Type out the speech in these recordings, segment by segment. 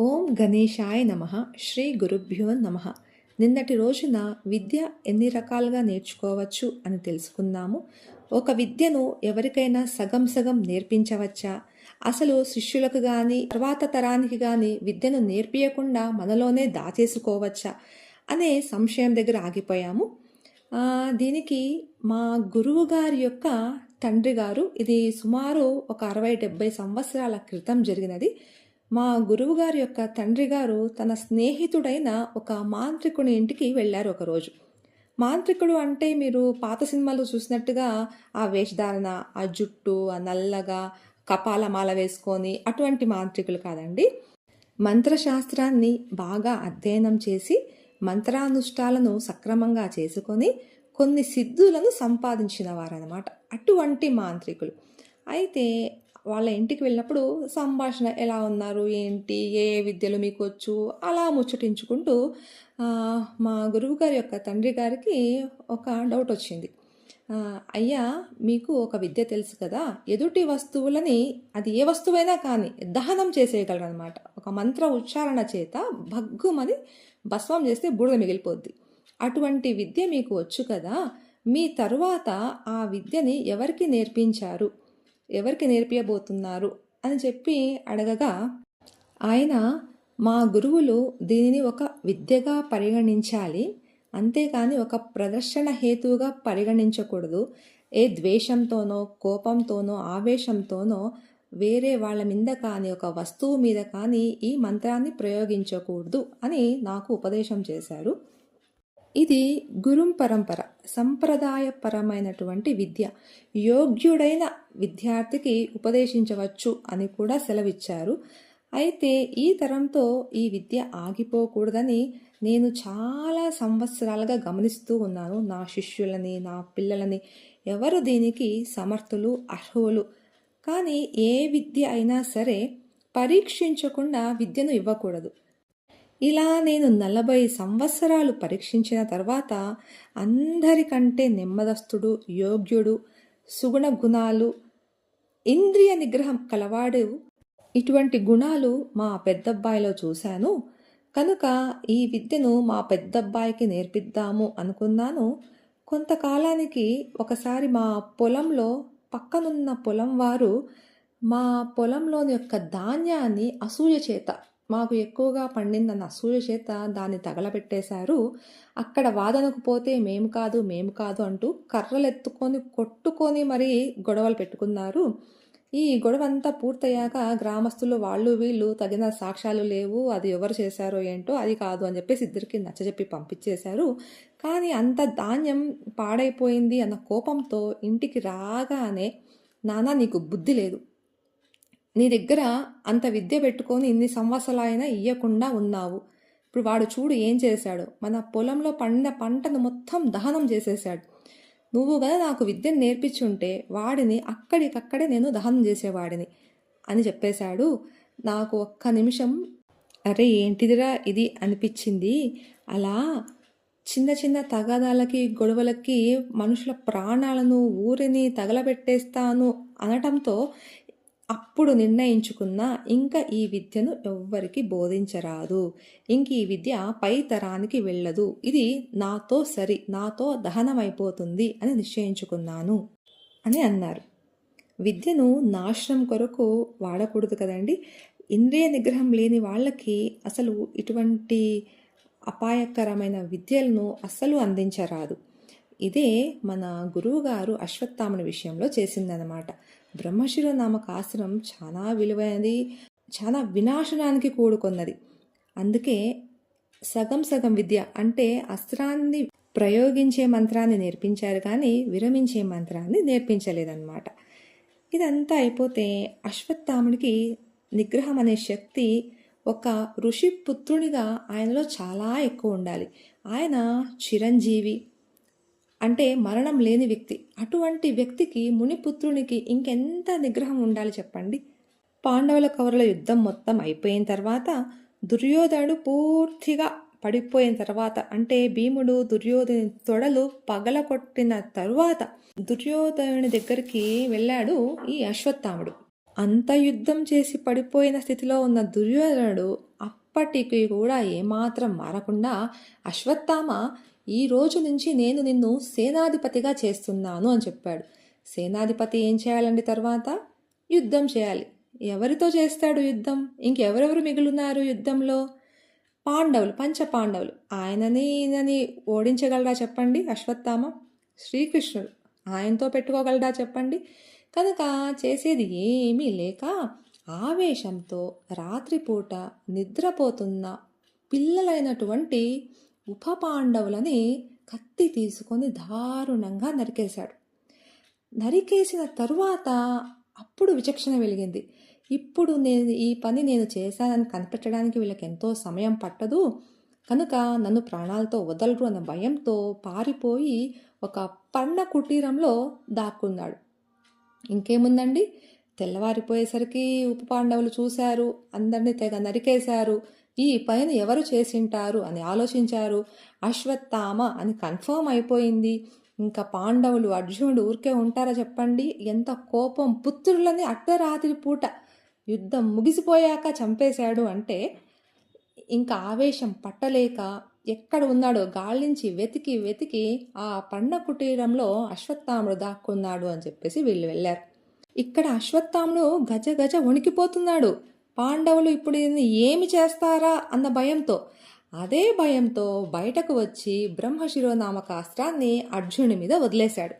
ఓం గణేశాయ నమ. శ్రీ గురుభ్యో నమ. నిన్నటి రోజున విద్య ఎన్ని రకాలుగా నేర్చుకోవచ్చు అని తెలుసుకున్నాము ఒక విద్యను ఎవరికైనా సగం సగం నేర్పించవచ్చా? అసలు శిష్యులకు కానీ తర్వాత తరానికి కానీ విద్యను నేర్పియకుండా మనలోనే దాచేసుకోవచ్చా? అనే సంశయం దగ్గర ఆగిపోయాము. దీనికి మా గురువు గారి యొక్క తండ్రి గారు ఇది సుమారు ఒక అరవై డెబ్బై సంవత్సరాల క్రితం జరిగినది. మా గురువుగారి యొక్క తండ్రి గారు తన స్నేహితుడైన ఒక మాంత్రికుని ఇంటికి వెళ్ళారు ఒకరోజు. మాంత్రికుడు అంటే మీరు పాత సినిమాలు చూసినట్టుగా ఆ వేషధారణ ఆ జుట్టు ఆ నల్లగా కపాలమాల వేసుకొని అటువంటి మాంత్రికులు కాదండి. మంత్రశాస్త్రాన్ని బాగా అధ్యయనం చేసి మంత్రానుష్ఠాలను సక్రమంగా చేసుకొని కొన్ని సిద్ధులను సంపాదించిన వారనమాట అటువంటి మాంత్రికులు. అయితే వాళ్ళ ఇంటికి వెళ్ళినప్పుడు సంభాషణ ఎలా ఉన్నారు ఏంటి ఏ ఏ విద్యలు మీకు వచ్చు? అలా ముచ్చటించుకుంటూ మా గురువు గారి యొక్క తండ్రి గారికి ఒక డౌట్ వచ్చింది. అయ్యా మీకు ఒక విద్య తెలుసు కదా ఎదుటి వస్తువులని అది ఏ వస్తువైనా కానీ దహనం చేసేయగలరు అనమాట ఒక మంత్ర ఉచ్చారణ చేత భగ్గుమని భస్మం చేస్తే బూడిద మిగిలిపోద్ది. అటువంటి విద్య మీకు వచ్చు కదా మీ తరువాత ఆ విద్యని ఎవరికి నేర్పించారు? ఎవరికి నేర్పియబోతున్నారు అని చెప్పి అడగగా ఆయన మా గురువులు దీనిని ఒక విద్యగా పరిగణించాలి. అంతేకాని ఒక ప్రదర్శన హేతువుగా పరిగణించకూడదు. ఏ ద్వేషంతోనో కోపంతోనో ఆవేశంతోనో వేరే వాళ్ళ మీద కానీ ఒక వస్తువు మీద కానీ ఈ మంత్రాన్ని ప్రయోగించకూడదు అని నాకు ఉపదేశం చేశారు. ఇది గురుం పరంపర సంప్రదాయపరమైనటువంటి విద్య. యోగ్యుడైన విద్యార్థికి ఉపదేశించవచ్చు అని కూడా సెలవిచ్చారు. అయితే ఈ తరంతో ఈ విద్య ఆగిపోకూడదని నేను చాలా సంవత్సరాలుగా గమనిస్తూ ఉన్నాను. నా శిష్యులని నా పిల్లలని ఎవరు దీనికి సమర్థులు అర్హులు? కానీ ఏ విద్య అయినా సరే పరీక్షించకుండా విద్యను ఇవ్వకూడదు. ఇలా నేను నలభై సంవత్సరాలు పరీక్షించిన తర్వాత అందరికంటే నెమ్మదస్తుడు యోగ్యుడు సుగుణ గుణాలు ఇంద్రియ నిగ్రహం కలవాడు ఇటువంటి గుణాలు మా పెద్దబ్బాయిలో చూశాను. కనుక ఈ విద్యను మా పెద్దబ్బాయికి నేర్పిద్దాము అనుకున్నాను. కొంతకాలానికి ఒకసారి మా పొలంలో పక్కనున్న పొలం వారు మా పొలంలోని యొక్క ధాన్యాన్ని అసూయ చేత మాకు ఎక్కువగా పండిందన్న అసూయ చేత దాన్ని తగలబెట్టేశారు. అక్కడ వాదనకు పోతే మేము కాదు మేము కాదు అంటూ కర్రలు ఎత్తుకొని కొట్టుకొని మరీ గొడవలు పెట్టుకున్నారు. ఈ గొడవ అంతా పూర్తయ్యాక గ్రామస్తులు వాళ్ళు వీళ్ళు తగిన సాక్ష్యాలు లేవు అది ఎవరు చేశారో ఏంటో అది కాదు అని చెప్పేసి ఇద్దరికి నచ్చజెప్పి పంపించేశారు. కానీ అంత ధాన్యం పాడైపోయింది అన్న కోపంతో ఇంటికి రాగానే నానా నీకు బుద్ధి లేదు. నీ దగ్గర అంత విద్య పెట్టుకొని ఇన్ని సంవత్సరాలైనా ఇయ్యకుండా ఉన్నావు. ఇప్పుడు వాడు చూడు ఏం చేశాడు. మన పొలంలో పండిన పంటను మొత్తం దహనం చేసేసాడు నువ్వు కదా నాకు విద్యను నేర్పించుంటే వాడిని అక్కడికక్కడే నేను దహనం చేసేవాడిని అని చెప్పేశాడు. నాకు ఒక్క నిమిషం అరే ఏంటిదిరా ఇది అనిపించింది. అలా చిన్న చిన్న తగాదాలకి గొడవలకి మనుషుల ప్రాణాలను ఊరిని తగలబెట్టేస్తాను అనటంతో అప్పుడు నిర్ణయించుకున్న ఇంకా ఈ విద్యను ఎవ్వరికి బోధించరాదు. ఇంక ఈ విద్య పై తరానికి వెళ్ళదు. ఇది నాతో సరి నాతో దహనమైపోతుంది అని నిశ్చయించుకున్నాను అని అన్నారు. విద్యను నాశనం కొరకు వాడకూడదు కదండి. ఇంద్రియ నిగ్రహం లేని వాళ్ళకి అసలు ఇటువంటి అపాయకరమైన విద్యలను అస్సలు అందించరాదు. ఇదే మన గురువుగారు అశ్వత్థామని విషయంలో చేసిందనమాట బ్రహ్మశిర నామక ఆశ్రమం చాలా విలువైనది చాలా వినాశనానికి కూడుకున్నది అందుకే సగం సగం విద్య అంటే అస్త్రాన్ని ప్రయోగించే మంత్రాన్ని నేర్పించారు కానీ విరమించే మంత్రాన్ని నేర్పించలేదన్నమాట. ఇదంతా అయిపోతే అశ్వత్థాముడికి నిగ్రహం అనే శక్తి ఒక ఋషి పుత్రునిగా ఆయనలో చాలా ఎక్కువ ఉండాలి. ఆయన చిరంజీవి అంటే మరణం లేని వ్యక్తి. అటువంటి వ్యక్తికి మునిపుత్రునికి ఇంకెంత నిగ్రహం ఉండాలి చెప్పండి? పాండవుల కౌరల యుద్ధం మొత్తం అయిపోయిన తర్వాత దుర్యోధనుడు పూర్తిగా పడిపోయిన తర్వాత అంటే భీముడు దుర్యోధని తొడలు పగలగొట్టిన తరువాత దుర్యోధనుని దగ్గరికి వెళ్ళాడు ఈ అశ్వత్థాముడు. అంత యుద్ధం చేసి పడిపోయిన స్థితిలో ఉన్న దుర్యోధనుడు అప్పటికి కూడా ఏమాత్రం మారకుండా అశ్వత్థామ ఈ రోజు నుంచి నేను నిన్ను సేనాధిపతిగా చేస్తున్నాను అని చెప్పాడు. సేనాధిపతి ఏం చేయాలండి తర్వాత? యుద్ధం చేయాలి. ఎవరితో చేస్తాడు యుద్ధం? ఇంకెవరెవరు మిగులున్నారు యుద్ధంలో? పాండవులు పంచ పాండవులు. ఆయనని ఈయనని ఓడించగలరా చెప్పండి? అశ్వత్థామ శ్రీకృష్ణుడు. ఆయనతో పెట్టుకోగలరా చెప్పండి? కనుక చేసేది ఏమీ లేక ఆవేశంతో రాత్రిపూట నిద్రపోతున్న పిల్లలైనటువంటి ఉప పాండవులని కత్తి తీసుకొని దారుణంగా నరికేశాడు. నరికేసిన తరువాత అప్పుడు విచక్షణ వెలిగింది. ఇప్పుడు నేను ఈ పని నేను చేశానని కనిపెట్టడానికి వీళ్ళకి ఎంతో సమయం పట్టదు. కనుక నన్ను ప్రాణాలతో వదలరు అన్న భయంతో పారిపోయి ఒక పన్న కుటీరంలో దాక్కున్నాడు. ఇంకేముందండి? తెల్లవారిపోయేసరికి ఉప పాండవులు చూశారు అందరినీ తెగ నరికేశారు. ఈ పైన ఎవరు చేసింటారు అని ఆలోచించారు. అశ్వత్థామ అని కన్ఫర్మ్ అయిపోయింది. ఇంకా పాండవులు అర్జునుడు ఊరికే ఉంటారా చెప్పండి? ఎంత కోపం. పుత్రులని అర్ధరాత్రి పూట యుద్ధం ముగిసిపోయాక చంపేశాడు అంటే ఇంకా ఆవేశం పట్టలేక ఎక్కడ ఉన్నాడో గాలించి వెతికి వెతికి ఆ పండ కుటీరంలో అశ్వత్థాముడు దాక్కున్నాడు అని చెప్పేసి వీళ్ళు వెళ్ళారు. ఇక్కడ అశ్వత్థాముడు గజ గజ వణికిపోతున్నాడు. పాండవులు ఇప్పుడు ఏమి చేస్తారా అన్న భయంతో అదే భయంతో బయటకు వచ్చి బ్రహ్మశిరోనామక అస్త్రాన్ని అర్జునుడి మీద వదిలేశాడు.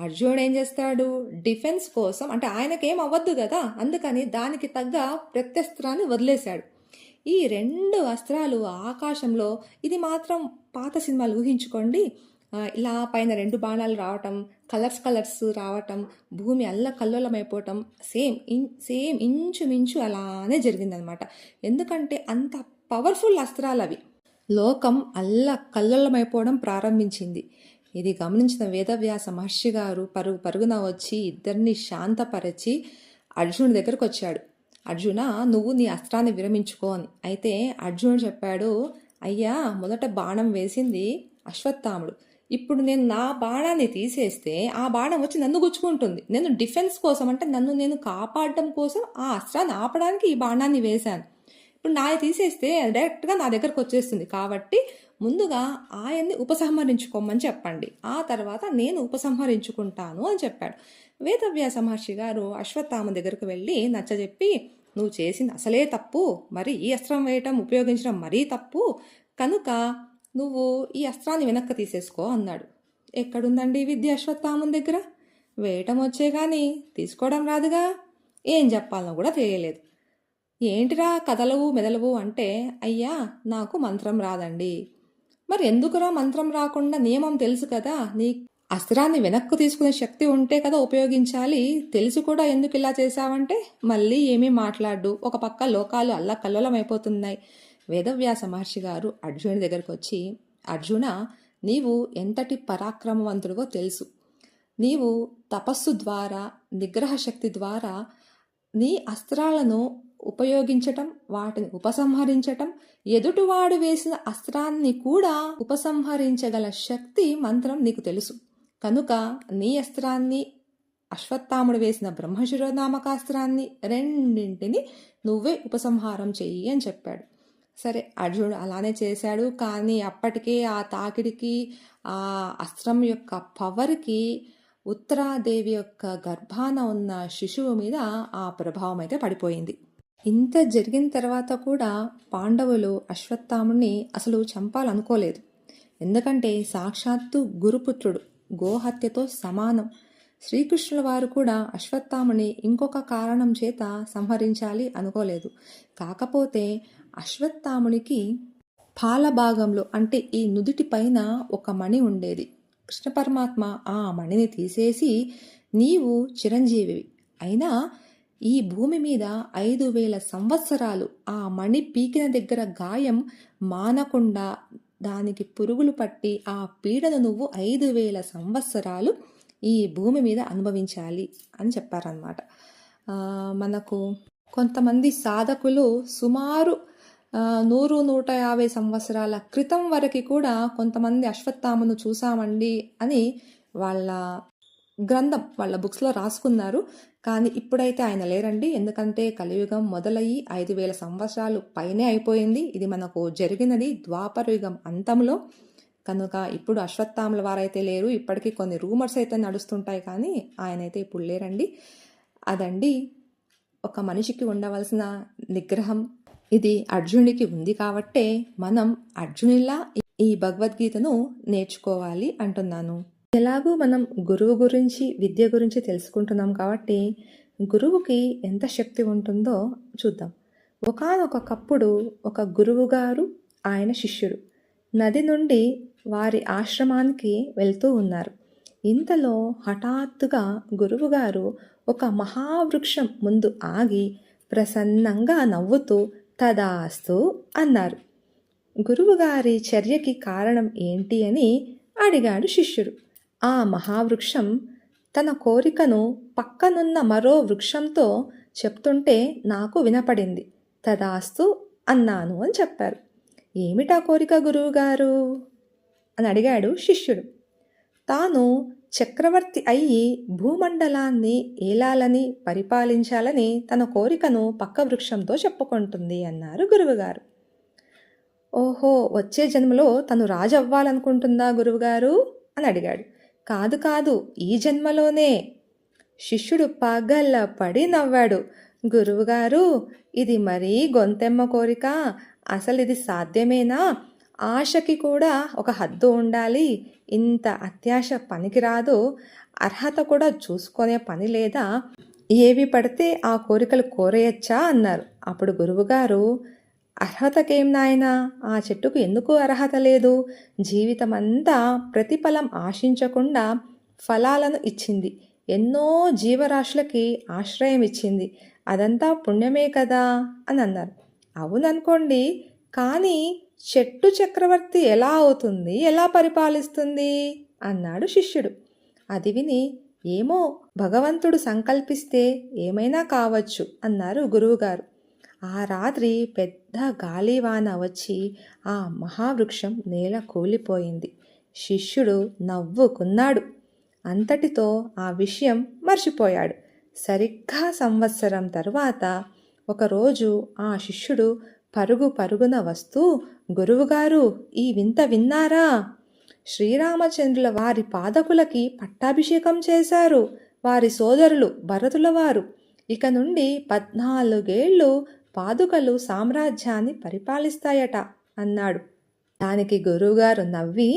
అర్జునుడు ఏం చేస్తాడు? డిఫెన్స్ కోసం అంటే ఆయనకేం అవ్వద్దు కదా అందుకని దానికి తగ్గ ప్రత్యస్త్రాన్ని వదిలేశాడు. ఈ రెండు అస్త్రాలు ఆకాశంలో ఇది మాత్రం పాత సినిమాలు ఊహించుకోండి ఇలా పైన రెండు బాణాలు రావటం కలర్స్ కలర్స్ రావటం భూమి అల్ల కల్లోలమైపోవటం సేమ్ ఇన్ సేమ్ ఇంచుమించు అలానే జరిగిందనమాట. ఎందుకంటే అంత పవర్ఫుల్ అస్త్రాలు అవి. లోకం అల్ల కల్లోలమైపోవడం ప్రారంభించింది. ఇది గమనించిన వేదవ్యాస మహర్షి గారు పరుగు పరుగున వచ్చి ఇద్దరిని శాంతపరచి అర్జునుడి దగ్గరకు వచ్చాడు అర్జున నువ్వు నీ అస్త్రాన్ని విరమించుకో అని. అయితే అర్జునుడు చెప్పాడు అయ్యా మొదట బాణం వేసింది అశ్వత్థాముడు. ఇప్పుడు నేను నా బాణాన్ని తీసేస్తే ఆ బాణం వచ్చి నన్ను గుచ్చుకుంటుంది. నేను డిఫెన్స్ కోసం అంటే నన్ను నేను కాపాడడం కోసం ఆ అస్త్రాన్ని ఆపడానికి ఈ బాణాన్ని వేశాను. ఇప్పుడు నాది తీసేస్తే డైరెక్ట్గా నా దగ్గరకు వచ్చేస్తుంది. కాబట్టి ముందుగా ఆయన్ని ఉపసంహరించుకోమని చెప్పండి. ఆ తర్వాత నేను ఉపసంహరించుకుంటాను అని చెప్పాడు. వేదవ్యాస మహర్షి గారు అశ్వత్థామ దగ్గరకు వెళ్ళి నచ్చజెప్పి నువ్వు చేసింది అసలే తప్పు. మరి ఈ అస్త్రం వేయటం ఉపయోగించడం మరీ తప్పు. కనుక నువ్వు ఈ అస్త్రాన్ని వెనక్కి తీసేసుకో అన్నాడు. ఎక్కడుందండి విద్య అశ్వత్థామం దగ్గర? వేయటం వచ్చే కానీ తీసుకోవడం రాదుగా? ఏం చెప్పాలనో కూడా తెలియలేదు. ఏంటిరా కదలవు మెదలవు అంటే అయ్యా నాకు మంత్రం రాదండి. మరి ఎందుకురా మంత్రం రాకుండా నియమం తెలుసు కదా? నీ అస్త్రాన్ని వెనక్కు తీసుకునే శక్తి ఉంటే కదా ఉపయోగించాలి. తెలిసి కూడా ఎందుకు ఇలా చేశావంటే మళ్ళీ ఏమీ మాట్లాడు. ఒక పక్క లోకాలు అల్లకల్లోలమైపోతున్నాయి. వేదవ్యాస మహర్షి గారు అర్జునుడి దగ్గరకు వచ్చి అర్జున నీవు ఎంతటి పరాక్రమవంతుడివో తెలుసు. నీవు తపస్సు ద్వారా నిగ్రహ శక్తి ద్వారా నీ అస్త్రాలను ఉపయోగించటం వాటిని ఉపసంహరించటం ఎదుటివాడు వేసిన అస్త్రాన్ని కూడా ఉపసంహరించగల శక్తి మంత్రం నీకు తెలుసు. కనుక నీ అస్త్రాన్ని అశ్వత్థాముడు వేసిన బ్రహ్మశిరోనామకాస్త్రాన్ని రెండింటిని నువ్వే ఉపసంహారం చెయ్యి అని చెప్పాడు. సరే అర్జునుడు అలానే చేశాడు. కానీ అప్పటికే ఆ తాకిడికి ఆ అస్త్రం యొక్క పవర్కి ఉత్తరాదేవి యొక్క గర్భాన ఉన్న శిశువు మీద ఆ ప్రభావం అయితే పడిపోయింది. ఇంత జరిగిన తర్వాత కూడా పాండవులు అశ్వత్థాముని అసలు చంపాలనుకోలేదు. ఎందుకంటే సాక్షాత్తు గురుపుత్రుడు గోహత్యతో సమానం. శ్రీకృష్ణుల వారు కూడా అశ్వత్థాముని ఇంకొక కారణం చేత సంహరించాలి అనుకోలేదు. కాకపోతే అశ్వత్థామునికి పాలభాగంలో అంటే ఈ నుదుటి పైన ఒక మణి ఉండేది. కృష్ణ పరమాత్మ ఆ మణిని తీసేసి నీవు చిరంజీవివి. అయినా ఈ భూమి మీద ఐదు వేల సంవత్సరాలు ఆ మణి పీకిన దగ్గర గాయం మానకుండా దానికి పురుగులు పట్టి ఆ పీడను నువ్వు ఐదు వేల సంవత్సరాలు ఈ భూమి మీద అనుభవించాలి అని చెప్పారనమాట మనకు కొంతమంది సాధకులు సుమారు నూరు నూట యాభై సంవత్సరాల క్రితం వరకు కూడా కొంతమంది అశ్వత్థామను చూసామండి అని వాళ్ళ గ్రంథం వాళ్ళ బుక్స్లో రాసుకున్నారు. కానీ ఇప్పుడైతే ఆయన లేరండి. ఎందుకంటే కలియుగం మొదలయ్యి ఐదు వేల సంవత్సరాలు పైనే అయిపోయింది. ఇది మనకు జరిగినది ద్వాపర యుగం అంతంలో. కనుక ఇప్పుడు అశ్వత్థాముల వారైతే లేరు. ఇప్పటికీ కొన్ని రూమర్స్ అయితే నడుస్తుంటాయి. కానీ ఆయన అయితే ఇప్పుడు లేరండి. అదండి ఒక మనిషికి ఉండవలసిన నిగ్రహం. ఇది అర్జునుడికి ఉంది కాబట్టే మనం అర్జునులా ఈ భగవద్గీతను నేర్చుకోవాలి అంటున్నాను. ఎలాగూ మనం గురువు గురించి విద్య గురించి తెలుసుకుంటున్నాం కాబట్టి గురువుకి ఎంత శక్తి ఉంటుందో చూద్దాం. ఒకనొకప్పుడు ఒక గురువు గారు ఆయన శిష్యుడు. నది నుండి వారి ఆశ్రమానికి వెళ్తూ ఉన్నారు. ఇంతలో హఠాత్తుగా గురువుగారు ఒక మహావృక్షం ముందు ఆగి ప్రసన్నంగా నవ్వుతూ తదాస్తు అన్నారు. గురువుగారి చర్యకి కారణం ఏంటి అని అడిగాడు శిష్యుడు. ఆ మహావృక్షం తన కోరికను పక్కనున్న మరో వృక్షంతో చెప్తుంటే నాకు వినపడింది. తదాస్తు అన్నాను అని చెప్పారు. ఏమిటా కోరిక గురువుగారు? అని అడిగాడు శిష్యుడు. తాను చక్రవర్తి అయ్యి భూమండలాన్ని ఏలాలని పరిపాలించాలని తన కోరికను పక్క వృక్షంతో చెప్పుకుంటుంది అన్నారు గురువుగారు. ఓహో వచ్చే జన్మలో తను రాజు అవ్వాలనుకుంటుందా గురువుగారు? అని అడిగాడు. కాదు కాదు ఈ జన్మలోనే. శిష్యుడు పగల పడి నవ్వాడు. గురువుగారు ఇది మరీ గొంతెమ్మ కోరిక. అసలు ఇది సాధ్యమేనా? ఆశకి కూడా ఒక హద్దు ఉండాలి. ఇంత అత్యాశ పనికిరాదు. అర్హత కూడా చూసుకునే పని లేదా? ఏవి పడితే ఆ కోరికలు కోరేయచ్చా? అన్నారు. అప్పుడు గురువుగారు అర్హతకేం నాయనా? ఆ చెట్టుకు ఎందుకు అర్హత లేదు? జీవితమంతా ప్రతిఫలం ఆశించకుండా ఫలాలను ఇచ్చింది. ఎన్నో జీవరాశులకి ఆశ్రయం ఇచ్చింది. అదంతా పుణ్యమే కదా? అని అన్నారు. అవుననుకోండి. కానీ చెట్టు చక్రవర్తి ఎలా అవుతుంది? ఎలా పరిపాలిస్తుంది? అన్నాడు శిష్యుడు. అది విని ఏమో భగవంతుడు సంకల్పిస్తే ఏమైనా కావచ్చు అన్నారు గురువుగారు. ఆ రాత్రి పెద్ద గాలివాన వచ్చి ఆ మహావృక్షం నేల కూలిపోయింది. శిష్యుడు నవ్వుకున్నాడు. అంతటితో ఆ విషయం మర్చిపోయాడు. సరిగ్గా సంవత్సరం తరువాత ఒకరోజు ఆ శిష్యుడు పరుగు పరుగున వస్తూ గురువుగారు ఈ వింత విన్నారా? శ్రీరామచంద్రుల వారి పాదకులకి పట్టాభిషేకం చేశారు. వారి సోదరులు భరతుల వారు ఇక నుండి పద్నాలుగేళ్ళు పాదుకలు సామ్రాజ్యాన్ని పరిపాలిస్తాయట అన్నాడు. దానికి గురువుగారు నవ్వి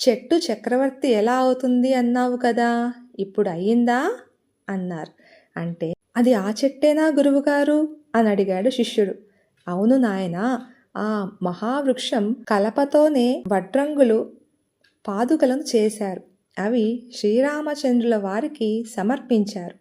చెట్టు చక్రవర్తి ఎలా అవుతుంది అన్నావు కదా? ఇప్పుడు అయ్యిందా అన్నారు. అంటే అది ఆ చెట్టేనా గురువుగారు అని అడిగాడు శిష్యుడు. అవును నాయన. ఆ మహావృక్షం కలపతోనే వడ్రంగులు పాదుకలను చేశారు. అవి శ్రీరామచంద్రుల వారికి సమర్పించారు.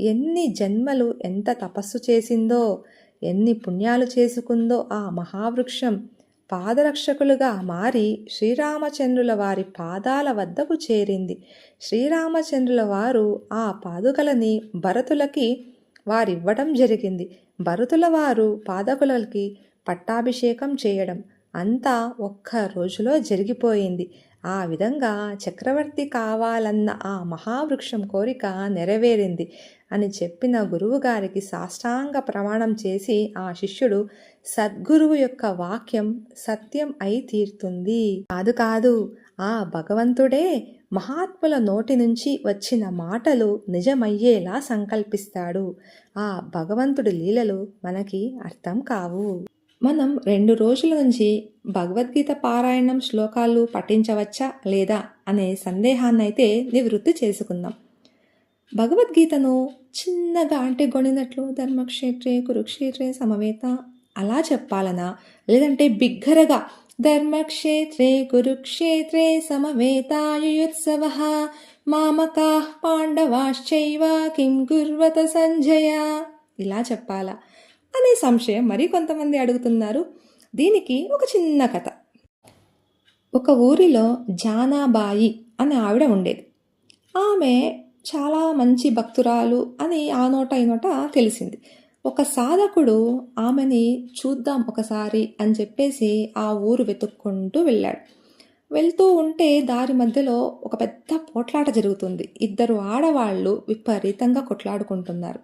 ఎన్ని జన్మలు ఎంత తపస్సు చేసిందో ఎన్ని పుణ్యాలు చేసుకుందో ఆ మహావృక్షం పాదరక్షకులుగా మారి శ్రీరామచంద్రుల వారి పాదాల వద్దకు చేరింది. శ్రీరామచంద్రుల వారు ఆ పాదుకలని భరతులకి వారివ్వడం జరిగింది. భరతుల వారు పాదకులకి పట్టాభిషేకం చేయడం అంతా ఒక్క రోజులో జరిగిపోయింది. ఆ విధంగా చక్రవర్తి కావాలన్న ఆ మహావృక్షం కోరిక నెరవేరింది అని చెప్పిన గురువుగారికి సాష్టాంగ ప్రమాణం చేసి ఆ శిష్యుడు సద్గురువు యొక్క వాక్యం సత్యం అయి తీరుతుంది. కాదు కాదు ఆ భగవంతుడే మహాత్ముల నోటి నుంచి వచ్చిన మాటలు నిజమయ్యేలా సంకల్పిస్తాడు. ఆ భగవంతుడి లీలలు మనకి అర్థం కావు. మనం రెండు రోజుల నుంచి భగవద్గీత పారాయణం శ్లోకాలు పఠించవచ్చా లేదా అనే సందేహాన్నైతే నివృత్తి చేసుకుందాం. భగవద్గీతను చిన్నగా అంటే గొనినట్లు ధర్మక్షేత్రే కురుక్షేత్రే సమవేత అలా చెప్పాలనా? లేదంటే బిగ్గరగా ధర్మక్షేత్రే కురుక్షేత్రే సమవేతాయుత్సవ మామకా పాండవాశ్చైవ కిం గుర్వత సంజయ ఇలా చెప్పాలా? అనే సంశయం మరి కొంతమంది అడుగుతున్నారు. దీనికి ఒక చిన్న కథ. ఒక ఊరిలో జానాబాయి అనే ఆవిడ ఉండేది. ఆమె చాలా మంచి భక్తురాలు అని ఆ నోట ఈ నోట తెలిసింది. ఒక సాధకుడు ఆమెని చూద్దాం ఒకసారి అని చెప్పేసి ఆ ఊరు వెతుక్కుంటూ వెళ్ళాడు. వెళ్తూ ఉంటే దారి మధ్యలో ఒక పెద్ద పోట్లాట జరుగుతుంది. ఇద్దరు ఆడవాళ్ళు విపరీతంగా కొట్లాడుకుంటున్నారు.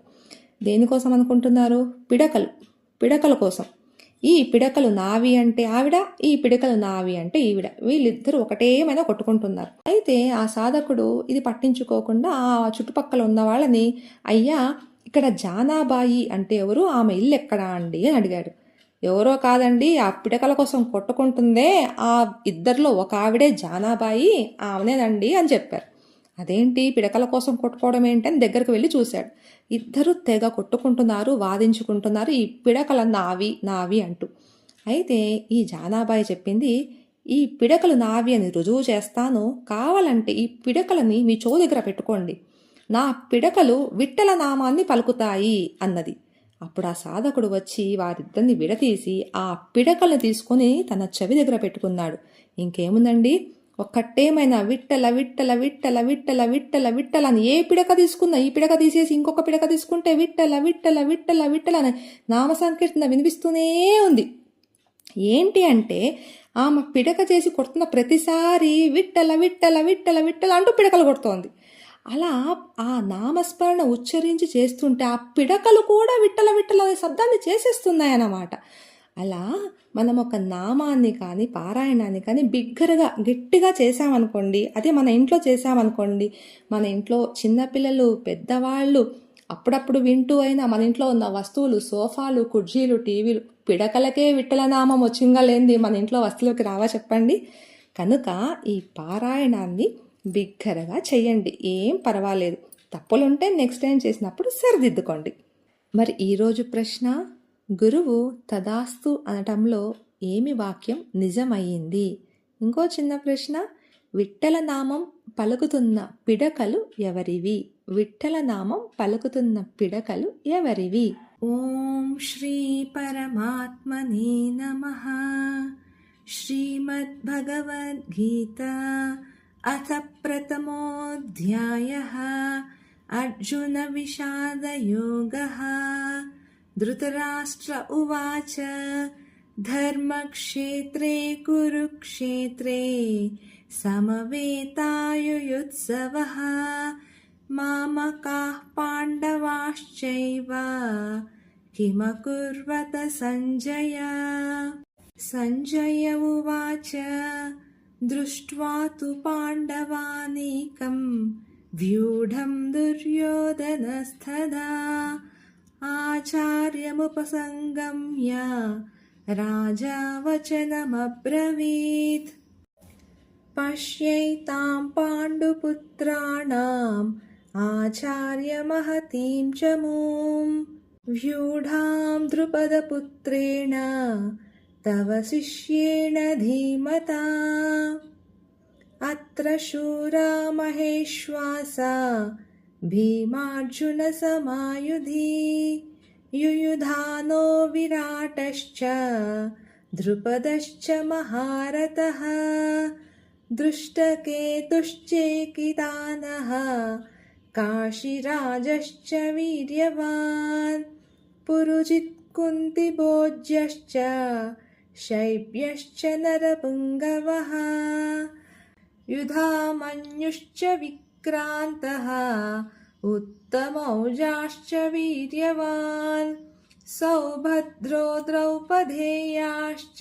దేనికోసం అనుకుంటున్నారు? పిడకలు. పిడకల కోసం. ఈ పిడకలు నావి అంటే ఆవిడ ఈ పిడకలు నావి అంటే ఈవిడ. వీళ్ళిద్దరూ ఒకటేమైనా కొట్టుకుంటున్నారు. అయితే ఆ సాధకుడు ఇది పట్టించుకోకుండా ఆ చుట్టుపక్కల ఉన్న వాళ్ళని అయ్యా ఇక్కడ జానాబాయి అంటే ఎవరు? ఆమె ఇల్లు ఎక్కడా అండి అని అడిగాడు. ఎవరో కాదండి ఆ పిడకల కోసం కొట్టుకుంటుందే ఆ ఇద్దరిలో ఒక ఆవిడే జానాబాయి ఆమెనేనండి అని చెప్పారు. అదేంటి? పిడకల కోసం కొట్టుకోవడం ఏంటని దగ్గరకు వెళ్ళి చూశాడు. ఇద్దరు తెగ కొట్టుకుంటున్నారు వాదించుకుంటున్నారు ఈ పిడకల నావి నావి అంటూ. అయితే ఈ జానాబాయి చెప్పింది ఈ పిడకలు నావి అని రుజువు చేస్తాను కావాలంటే ఈ పిడకలని మీ చో దగ్గర పెట్టుకోండి. నా పిడకలు విట్టల నామాన్ని పలుకుతాయి అన్నది అప్పుడు ఆ సాధకుడు వచ్చి వారిద్దరిని విడతీసి ఆ పిడకలను తీసుకొని తన చెవి దగ్గర పెట్టుకున్నాడు ఇంకేముందండి ఒక్కటేమైనా విట్టల విట్టల విట్టల విట్టల విట్టల విట్టల అని ఏ పిడక తీసుకున్నా ఈ పిడక తీసేసి ఇంకొక పిడక తీసుకుంటే విట్టల విట్టల విట్టల విట్టల అని నామ సంకీర్తన వినిపిస్తూనే ఉంది ఏంటి అంటే ఆమె పిడక చేసి కొడుతున్న ప్రతిసారి విట్టల విట్టల విట్టల విట్టల అంటూ పిడకలు కొడుతోంది అలా ఆ నామస్మరణ ఉచ్చరించి చేస్తుంటే ఆ పిడకలు కూడా విట్టల విట్టల అనే శబ్దాన్ని చేసేస్తున్నాయన్నమాట. అలా మనం ఒక నామాన్ని కానీ పారాయణాన్ని కానీ బిగ్గరగా గట్టిగా చేసామనుకోండి అదే మన ఇంట్లో చేసామనుకోండి మన ఇంట్లో చిన్నపిల్లలు పెద్దవాళ్ళు అప్పుడప్పుడు వింటూ అయినా మన ఇంట్లో ఉన్న వస్తువులు సోఫాలు కుర్జీలు టీవీలు పిడకలకే విట్టల నామం వచ్చింగా లేనిది మన ఇంట్లో వస్తువులకి రావా చెప్పండి? కనుక ఈ పారాయణాన్ని బిగ్గరగా చెయ్యండి. ఏం పర్వాలేదు. తప్పులుంటే నెక్స్ట్ టైం చేసినప్పుడు సరిదిద్దుకోండి. మరి ఈరోజు ప్రశ్న గురువు తదాస్తు అనటంలో ఏమి వాక్యం నిజమయ్యింది? ఇంకో చిన్న ప్రశ్న విట్టల నామం పలుకుతున్న పిడకలు ఎవరివి? విట్టల నామం పలుకుతున్న పిడకలు ఎవరివి? ఓం శ్రీ పరమాత్మనే నమ. శ్రీమద్భగవద్గీత अथ प्रथमोऽध्यायः। अर्जुनविषादयोगः धृतराष्ट्र उवाच धर्मक्षेत्रे कुरुक्षेत्रे समवेतायुयुत्सवः। मामकाः पाण्डवाश्चैव किमकुर्वत सञ्जय सञ्जय उवाच दृष्ट्वा तु पाण्डवानीकं व्यूढं दुर्योधनस्तदा आचार्यमुपसङ्गम्य राजा वचनमब्रवीत् पश्यैतां पाण्डुपुत्राणाम् आचार्यमहतीं च मूं व्यूढां द्रुपदपुत्रेण तव शिष्येण धीमता। अत्र शूरा महेश्वासा भीमार्जुनसमायुधि। युयुधानो विराटश्च द्रुपदश्च महारथः। दृष्टकेतुश्चेकितानः, काशीराजश्च वीर्यवान्। पुरुजित्कुन्तिभोज्यश्च शैब्यश्च नरपुङ्गवः युधामन्युश्च विक्रान्तः उत्तमौजाश्च वीर्यवान् सौभद्रो द्रौपदेयाश्च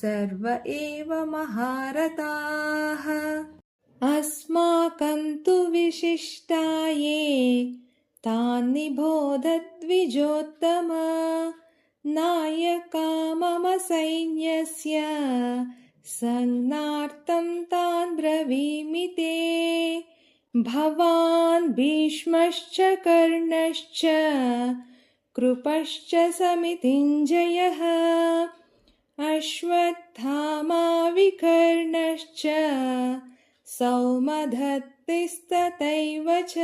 सर्व एव महारथाः। अस्माकं तु विशिष्टाये तान् निबोधद्विजोत्तम नायका मम सैन्यस्य संज्ञार्थं तान् ब्रवीमि ते। भवान् भीष्मश्च कर्णश्च कृपश्च समितिञ्जयः। अश्वत्थामा विकर्णश्च सौमधत्तिस्तथैव च